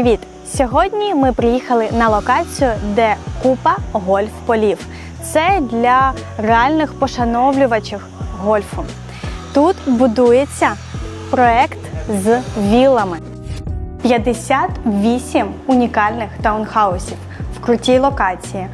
Привіт! Сьогодні ми приїхали на локацію, де купа гольф-полів. Це для реальних пошановлювачів гольфу. Тут будується проект з вілами. 58 унікальних таунхаусів в крутій локації.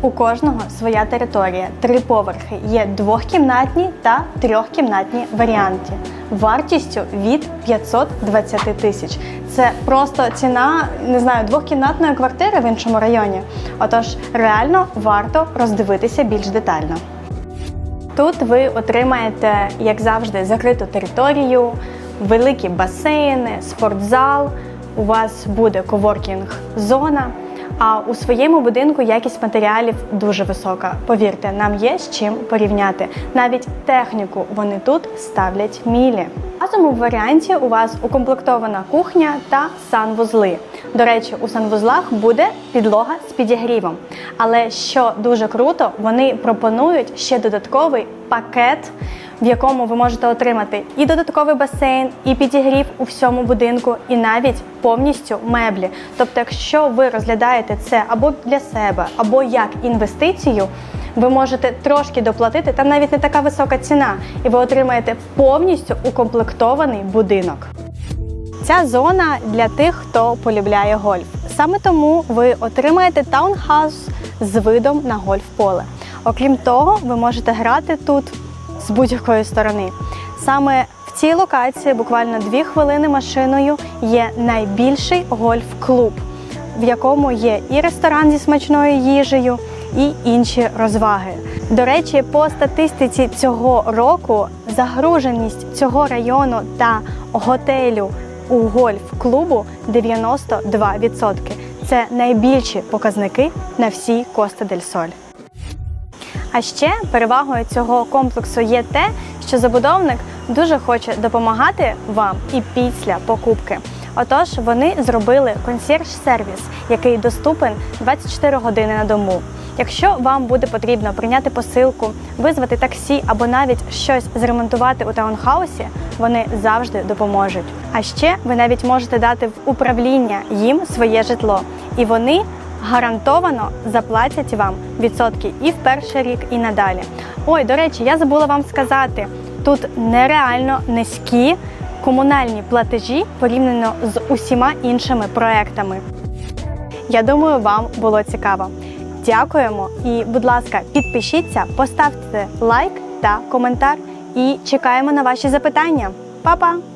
У кожного своя територія, три поверхи. Є двохкімнатні та трьохкімнатні варіанти вартістю від 520 тисяч. Це просто ціна, не знаю, двохкімнатної квартири в іншому районі. Отож, реально варто роздивитися більш детально. Тут ви отримаєте, як завжди, закриту територію, великі басейни, спортзал. У вас буде коворкінг-зона. А у своєму будинку якість матеріалів дуже висока. Повірте, нам є з чим порівняти. Навіть техніку вони тут ставлять мілі. В разовому варіанті у вас укомплектована кухня та санвузли. До речі, у санвузлах буде підлога з підігрівом. Але що дуже круто, вони пропонують ще додатковий пакет, в якому ви можете отримати і додатковий басейн, і підігрів у всьому будинку, і навіть повністю меблі. Тобто, якщо ви розглядаєте це або для себе, або як інвестицію, ви можете трошки доплатити, там навіть не така висока ціна, і ви отримаєте повністю укомплектований будинок. Ця зона для тих, хто полюбляє гольф. Саме тому ви отримаєте таунхаус з видом на гольф-поле. Окрім того, ви можете грати тут будь-якої сторони. Саме в цій локації, буквально дві хвилини машиною, є найбільший гольф-клуб, в якому є і ресторан зі смачною їжею, і інші розваги. До речі, по статистиці цього року загруженість цього району та готелю у гольф-клубу 92%. Це найбільші показники на всій Коста дель Соль. А ще перевагою цього комплексу є те, що забудовник дуже хоче допомагати вам і після покупки. Отож, вони зробили консьєрж-сервіс, який доступен 24 години на дому. Якщо вам буде потрібно прийняти посилку, визвати таксі або навіть щось зремонтувати у таунхаусі, вони завжди допоможуть. А ще ви навіть можете дати в управління їм своє житло, і вони гарантовано заплатять вам відсотки і в перший рік, і надалі. Ой, до речі, я забула вам сказати, тут нереально низькі комунальні платежі порівняно з усіма іншими проектами. Я думаю, вам було цікаво. Дякуємо і, будь ласка, підпишіться, поставте лайк та коментар і чекаємо на ваші запитання. Па-па!